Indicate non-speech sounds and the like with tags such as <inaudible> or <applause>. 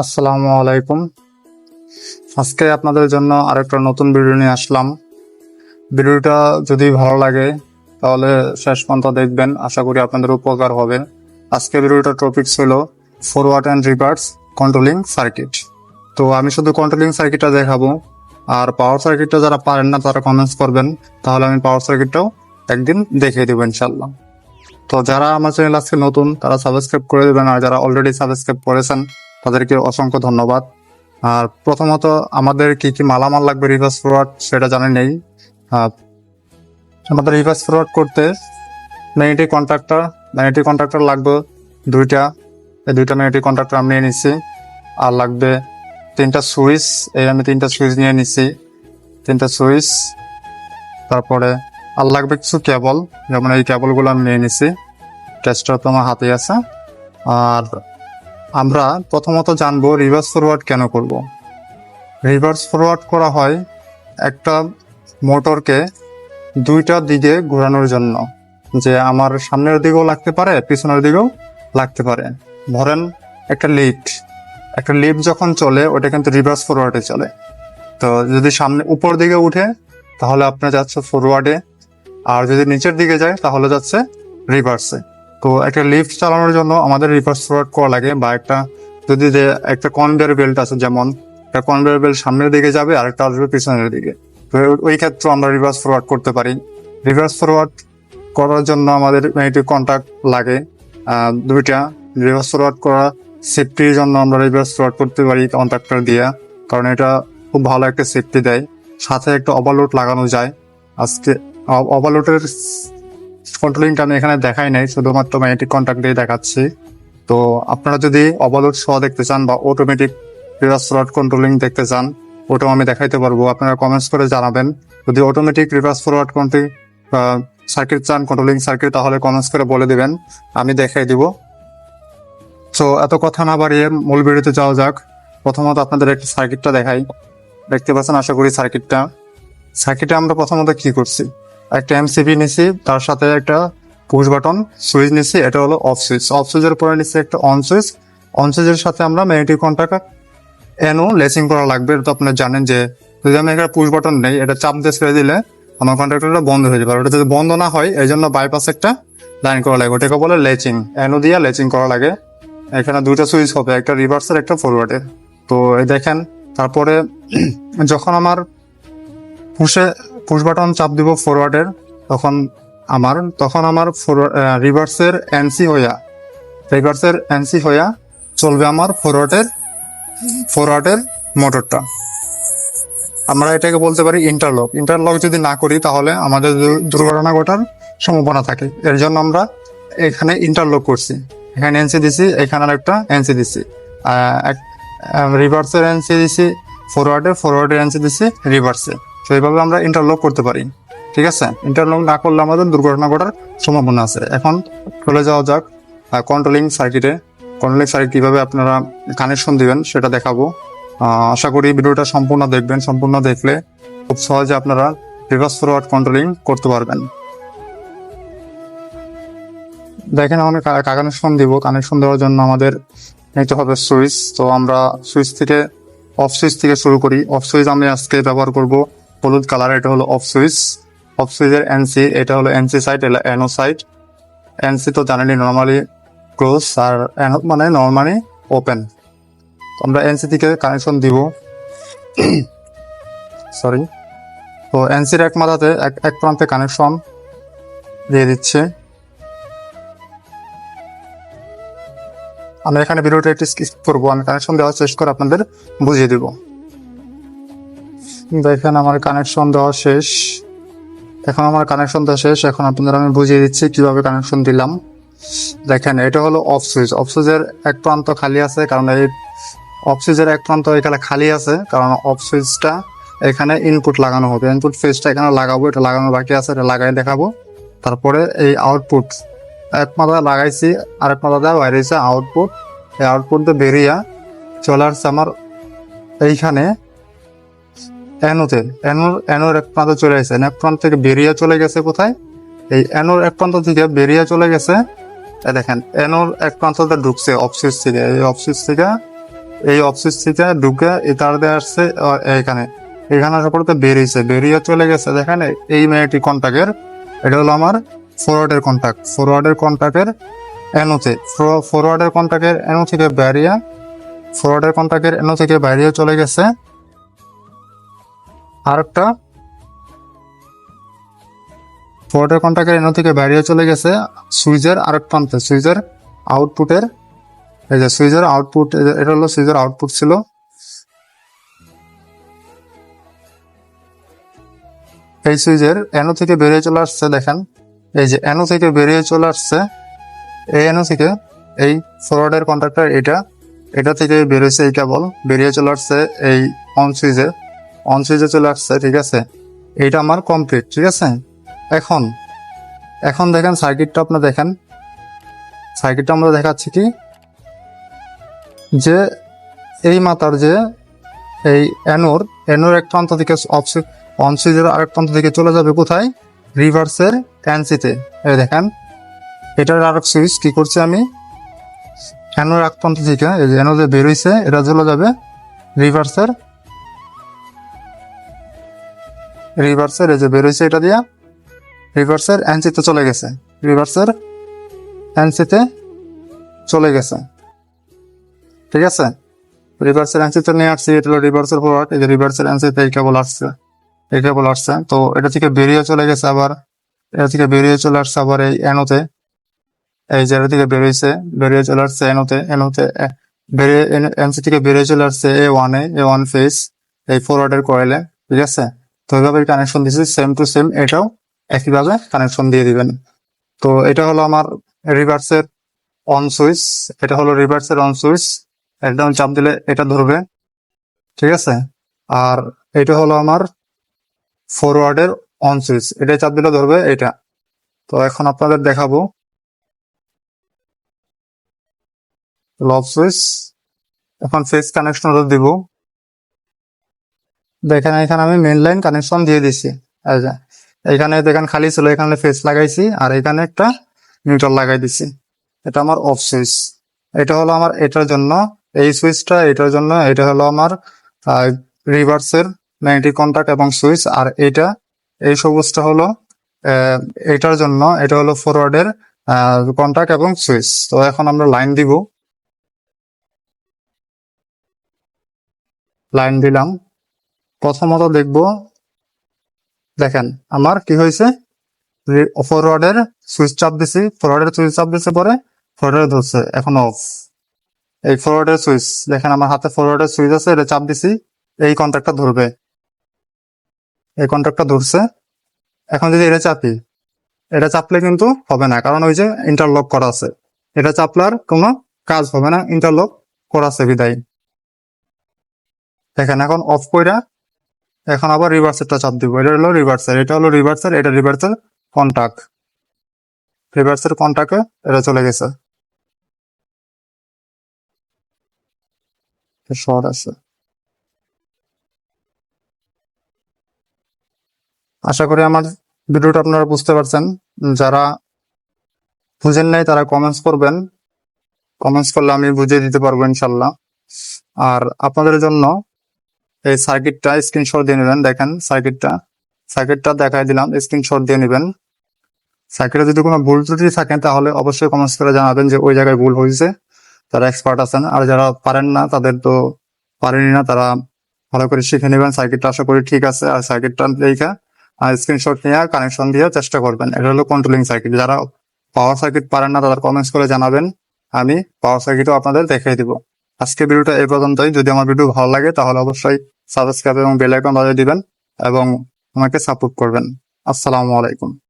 আসসালামু আলাইকুম। আজকে আপনাদের জন্য আরেকটা নতুন ভিডিও নিয়ে আসলাম। ভিডিওটা যদি ভালো লাগে, তাহলে শেষ পর্যন্ত দেখবেন। আশা করি আপনাদের উপকার হবে। আজকে ভিডিওটার টপিক ছিল forward and reverse controlling circuit তো আমি শুধু কন্ট্রোলিং সার্কিটটা দেখাবো। আর পাওয়ার সার্কিটটা যারা পারেন না, তারা কমেন্টস করবেন। তাহলে আমি পাওয়ার সার্কিটটাও একদিন দেখিয়ে দেবো ইনশাল্লাহ তো যারা আমার চ্যানেল আজকে নতুন, তারা সাবস্ক্রাইব করে দেবেন। আর যারা অলরেডি সাবস্ক্রাইব করেছেন তাদেরকে অসংখ্য ধন্যবাদ। আর প্রথমত আমাদের কি কি মালামাল লাগবে রিভার্স ফরওয়ার্ড সেটা জানেন নেই। আমাদের রিভার্স ফরওয়ার্ড করতে ম্যাগনেটিক কন্ট্রাক্টর ম্যাগনেটিক কন্ট্রাক্টর লাগবে দুইটা। এই দুইটা ম্যাগনেটিক কন্ট্রাক্টর আমি নিয়ে নিচ্ছি আর লাগবে তিনটা সুইচ, এই আমি তিনটা সুইচ নিয়ে নিচ্ছি তিনটা সুইচ, তারপরে আর লাগবে কিছু কেবল যেমন এই কেবলগুলো আমি নিয়ে নিচ্ছি টেস্টার তো আমার হাতে আছে। আর আমরা প্রথমত জানব রিভার্স ফরওয়ার্ড কেন করব। রিভার্স ফরওয়ার্ড করা হয় একটা মোটরকে দুইটা দিকে ঘোরানোর জন্য, যে আমার সামনের দিকেও লাগতে পারে, পিছনের দিকেও লাগতে পারে। ধরেন একটা লিফট একটা লিফট যখন চলে, ওটা কিন্তু রিভার্স ফরওয়ার্ডে চলে। তো যদি সামনে উপর দিকে উঠে, তাহলে আপনার যাচ্ছে ফরওয়ার্ডে আর যদি নিচের দিকে যায়, তাহলে যাচ্ছে রিভার্সে তো একটা লিফট চালানোর জন্য আমাদের রিভার্স ফরওয়ার্ড করা লাগে বা একটা, যদি যে একটা কনভেয়ার বেল্ট আছে যেমন, একটা কনভেয়ার বেল্ট সামনের দিকে যাবে আর একটা আসবে পিছনের দিকে। তো ওই- ক্ষেত্রে আমরা রিভার্স ফরওয়ার্ড করতে পারি। রিভার্স ফরওয়ার্ড করার জন্য আমাদের ম্যাগনেটিক কন্ট্যাক্ট লাগে। দুইটা। রিভার্স ফরওয়ার্ড করা সেফটির জন্য আমরা রিভার্স ফরওয়ার্ড করতে পারি কন্ট্রাক্টর দিয়ে, কারণ এটা খুব ভালো একটা সেফটি দেয়। সাথে একটা ওভারলোড লাগানো যায়। আজকে ওভারলোডের কন্ট্রোলিংটা আমি এখানে দেখাই নাই, শুধুমাত্র ম্যাগনেটিক কন্ট্যাক্ট দিয়ে দেখাচ্ছি। তো আপনারা যদি ওভারলোড সহ দেখতে চান বা অটোমেটিক রিভার্স ফরওয়ার্ড কন্ট্রোলিং দেখতে চান, ওটাও আমি দেখাইতে পারব। আপনারা কমেন্টস করে জানাবেন। যদি automatic reverse forward controlling circuit চান কন্ট্রোলিং সার্কিট তাহলে কমেন্টস করে বলে দিবেন। আমি দেখাই দিব। সো এত কথা না বাড়িয়ে মূল ভিডিওতে যাওয়া যাক। প্রথমত আপনাদের একটা সার্কিটটা দেখাই। দেখতে পাচ্ছেন, আশা করি সার্কিটটা সার্কিটে আমরা প্রথমত কি করছি? একটা এমসিবি নিছি, তার সাথে একটা পুশ বাটন সুইচ নিছি, এটা হলো অফ সুইচ অফ সুইচের পরে নিছি একটা অন সুইচ অন সুইচের সাথে আমরা ম্যাগনেটিক কন্ট্যাক্ট এনও লেসিং করা লাগবে, এটা তো আপনারা জানেন যে যদি আমি একটা পুশ বাটন নেই, এটা চাপ দিয়ে ছেড়ে দিলে আমার কন্ট্রাক্টরটা বন্ধ হয়ে যাবে। আর ওটা যদি বন্ধ না হয় এই জন্য বাইপাস একটা লাইন করা লাগে ওটাকে বলে লেচিং এনও দিয়ে লেচিং করা লাগে। এখানে দুইটা সুইচ হবে, একটা রিভার্সের একটা ফরওয়ার্ডের তো এই দেখেন, তারপরে <clears throat> যখন আমার পুষে পুশ বাটন চাপ দিব ফরওয়ার্ডের তখন আমার তখন আমার রিভার্সের এনসি হইয়া রিভার্সের এনসি হইয়া চলবে আমার ফরওয়ার্ডের ফরওয়ার্ডের মোটরটা আমরা এটাকে বলতে পারি ইন্টারলক ইন্টারলক যদি না করি, তাহলে আমাদের দুর্ঘটনা ঘটার সম্ভাবনা থাকে। এর জন্য আমরা এখানে ইন্টারলক করছি। এখানে এনসি দিছি, এখানে আর একটা এনসি দিছি রিভার্সের এনসি দিছি ফরওয়ার্ডে ফরওয়ার্ডের এনসি দিছি রিভার্সে তো এইভাবে আমরা ইন্টারলক করতে পারি, ঠিক আছে? ইন্টারলক না করলে আমাদের দুর্ঘটনা ঘটার সম্ভাবনা আছে। এখন চলে যাওয়া যাক কন্ট্রোলিং সার্কিটে কন্ট্রোলিং সার্কিট কীভাবে আপনারা কানেকশন দিবেন সেটা দেখাবো। আশা করি ভিডিওটা সম্পূর্ণ দেখবেন, সম্পূর্ণ দেখলে খুব সহজে আপনারা রিভার্স ফরওয়ার্ড কন্ট্রোলিং করতে পারবেন। দেখেন আমি কানেকশন দিব। কানেকশন দেওয়ার জন্য আমাদের নিতে হবে সুইচ তো আমরা সুইচ থেকে অফ সুইচ থেকে শুরু করি। অফ সুইচ আমি আজকে ব্যবহার করব হলুদ কালার এটা হলো অফ সুইচ অফ সুইচের এনসি এটা হলো এনসি সাইড এটা এনও সাইড এনসি তো জানেনই নর্মালি ক্লোজ আর এনও মানে নর্মালি ওপেন আমরা এনসি থেকে কানেকশন দিব। <coughs> সরি তো এনসির এক মাথাতে, এক এক প্রান্তে কানেকশন দিয়ে দিচ্ছে। আমি এখানে ভিডিওটা একটু স্কিপ করব। আমি কানেকশন দেওয়ার চেষ্টা করে আপনাদের বুঝিয়ে দিব। দেখেন, আমার কানেকশন দেওয়া শেষ। এখন আমার কানেকশন দেওয়া শেষ। এখন আপনাদের আমি বুঝিয়ে দিচ্ছি কীভাবে কানেকশন দিলাম। দেখেন, এটা হলো অফ সুইচ অফ সুইচের এক প্রান্ত খালি আছে, কারণ এই অফ সুইচের এক প্রান্ত এখানে খালি আছে, কারণ অফ সুইচটা এখানে ইনপুট লাগানো হবে। ইনপুট ফেজটা এখানে লাগাবো, এটা লাগানো বাকি আছে, এটা লাগাই দেখাবো। তারপরে এই আউটপুট এক মাথা লাগাইছি, আরেক মাথা দেওয়া বাইরেছে আউটপুট এই আউটপুট দিয়ে বেরিয়ে চলে আসছে আমার এইখানে। এনোতে এনোর এনোর এক প্রান্ত চলে গেছে। এক প্রান্ত থেকে বেরিয়ে চলে গেছে কোথায়? এই এনোর এক প্রান্ত থেকে বেরিয়ে চলে গেছে। দেখেন এনোর এক প্রান্ততে ঢুকছে অফসিস থেকে। এই অফসিস থেকে এই অফিস থেকে ঢুকে এই তার দিয়ে আসছে আহ, এইখানে। এখানে আসার পরে তো বেরিয়েছে। বেরিয়ে চলে গেছে। দেখেন এই মেয়েটি কন্ট্যাক্টের এটা হলো আমার ফরওয়ার্ডের কন্ট্যাক্ট ফরওয়ার্ডের কন্ট্যাক্টের এনোতে ফরওয়ার্ডের কন্ট্যাক্টের এনো থেকে বেরিয়ে ফরওয়ার্ডের কন্ট্যাক্টের এনো থেকে বেরিয়ে চলে গেছে। আরেকটা। ফরওয়ার্ডের কন্ট্রাক্টের এনো থেকে বেরিয়ে চলে গেছে সুইচের আরেক প্রান্তে সুইচের আউটপুটের এই যে সুইচের আউটপুট এটা হলো সুইচের আউটপুট ছিল। এই সুইচের এনো থেকে বেরিয়ে চলে আসছে, দেখেন। এই যে এনো থেকে বেরিয়ে চলে আসছে, এই এনো থেকে এই ফরওয়ার্ডের কন্ট্রাক্টর এটা এটা থেকে বেরিয়েছে এই কেবল বেরিয়ে চলে আসছে এই অন সুইচে অন সুইচে চলে আসছে, ঠিক আছে? এইটা আমার কমপ্লিট ঠিক আছে? এখন এখন দেখেন সার্কিটটা আপনার দেখেন। সার্কিটটা আমরা দেখাচ্ছি কি? যে এই মাতার যে এই অ্যানোর অ্যানোর এক প্রান্ত থেকে অন সুইচের আরেক প্রান্ত থেকে চলে যাবে কোথায়? রিভার্সের ট্যান্সিতে এই দেখেন, এটার আরেক সুইচ কি করছি আমি? অ্যানোর এক প্রান্ত থেকে এই যে অ্যানো যে বেরোইছে এটা চলে যাবে রিভার্সের রিভার্সের এই যে বেরোইছে এটা দিয়া রিভার্সের এনসিতে চলে গেছে। রিভার্সের এনসিতে চলে গেছে। ঠিক আছে? রিভার্সের এনসিতে নিয়ে আসছি, এটা হলো রিভার্সের ফরওয়ার্ড এই যে রিভার্সের এনসিতে এই কেবল আসছে, এই কেবল আসছে। তো এটা থেকে বেরিয়ে চলে গেছে আবার, এটা থেকে বেরিয়ে চলে আসছে আবার এই এনোতে এই এটা থেকে বেরিয়েছে, বেরিয়ে চলে আসছে এনোতে এনোতে বেরিয়ে এনসি থেকে বেরিয়ে চলে আসছে এ ওয়ানে এ ওয়ান ফেস এই ফরওয়ার্ডের কয়েলে ঠিক আছে? তো এইভাবে কানেকশন দিয়েছি সেম টু সেম এটাও একইভাবে কানেকশন দিয়ে দিবেন। তো এটা হলো আমার রিভার্সের অন সুইচ এটা হলো রিভার্সের অন সুইচ একদম চাপ দিলে এটা ধরবে, ঠিক আছে? আর এটা হলো আমার ফরওয়ার্ডের অন সুইচ এটা চাপ দিলে ধরবে এটা। তো এখন আপনাদের দেখাবো। লব সুইচ এখন ফেস কানেকশন দিব। দেখেন, এখানে আমি মেন লাইন কানেকশন দিয়ে দিছি। এখানে দেখেন খালি ছিল, এখানে ফেস লাগাইছি, আর এখানে একটা নিউট্রাল লাগাই দিছি। এটা আমার অফ সুইচ এটা হলো আমার, এটার জন্য, এই সুইচটা এটার জন্য, এটা হলো আমার রিভার্সের ম্যাগনেটিক কন্ট্যাক্ট এবং সুইচ আর এটা, এই সবুজটা হলো এটার জন্য, এটা হলো ফরওয়ার্ডের কন্ট্যাক্ট এবং সুইচ তো এখন আমরা লাইন দিব। লাইন দিলাম। প্রথমত দেখব, দেখেন, আমার কি হয়েছে? ফরওয়ার্ডের সুইচ চাপ দিছি ফরওয়ার্ডের সুইচ চাপ দিছে পরে ফরওয়ার্ডের ধরছে, এখন অফ এই ফরওয়ার্ডের সুইচ দেখেন আমার হাতে ফরওয়ার্ডের সুইচ আছে, এটা চাপ দিছি, এই কন্ট্যাক্টটা ধরবে। এই কন্ট্যাক্টটা ধরছে, এখন যদি এটা চাপি, এটা চাপলে কিন্তু হবে না, কারণ ওই যে ইন্টারলক করা আছে। এটা চাপলার কোনো কাজ হবে না ইন্টারলক করা আছে বিদায়। দেখেন এখন অফ কইরা এখন আবার রিভার্সেরটা চাপ দিব। এটা হলো রিভার্সার এটা হলো রিভার্সার এটা রিভার্সার কন্টাক্ট রিভার্সের কন্টাক্টে এটা চলে গেছে। শর্ট আছে। আশা করি আমার ভিডিওটা আপনারা বুঝতে পারছেন। যারা বুঝেন নাই, তারা কমেন্টস করবেন। কমেন্টস করলে আমি বুঝিয়ে দিতে পারব ইনশাল্লাহ। আর আপনাদের জন্য এই সার্কিটটা স্ক্রিনশট দিয়ে নেবেন, দেখেন সার্কিটটা সার্কিটটা দেখাই দিলাম স্ক্রিনশট দিয়ে নেবেন। সার্কিটে যদি কোনো ভুল ত্রুটি থাকে, তাহলে অবশ্যই কমেন্টস করে জানাবেন যে ওই জায়গায় ভুল হয়েছে। তারা এক্সপার্ট আছেন, আর যারা পারেন না, তাদের তো পারেনি না, তারা ভালো করে শিখে নেবেন। সার্কিটটা আশা করি ঠিক আছে, আর সার্কিটটা দেখা, আর স্ক্রিনশট নিয়ে কানেকশন দিয়ে চেষ্টা করবেন। এটা হলো কন্ট্রোলিং সার্কিট যারা পাওয়ার সার্কিট পারেন না তাদের কমেন্টস করে জানাবেন। আমি পাওয়ার সার্কিটও আপনাদের দেখিয়ে দিব। আজকে ভিডিওটা এই পর্যন্তই। যদি আমার ভিডিও ভালো লাগে, তাহলে অবশ্যই সাবস্ক্রাইব এবং বেল আইকন দিবেন এবং আমাকে সাপোর্ট করবেন। আসসালামু আলাইকুম।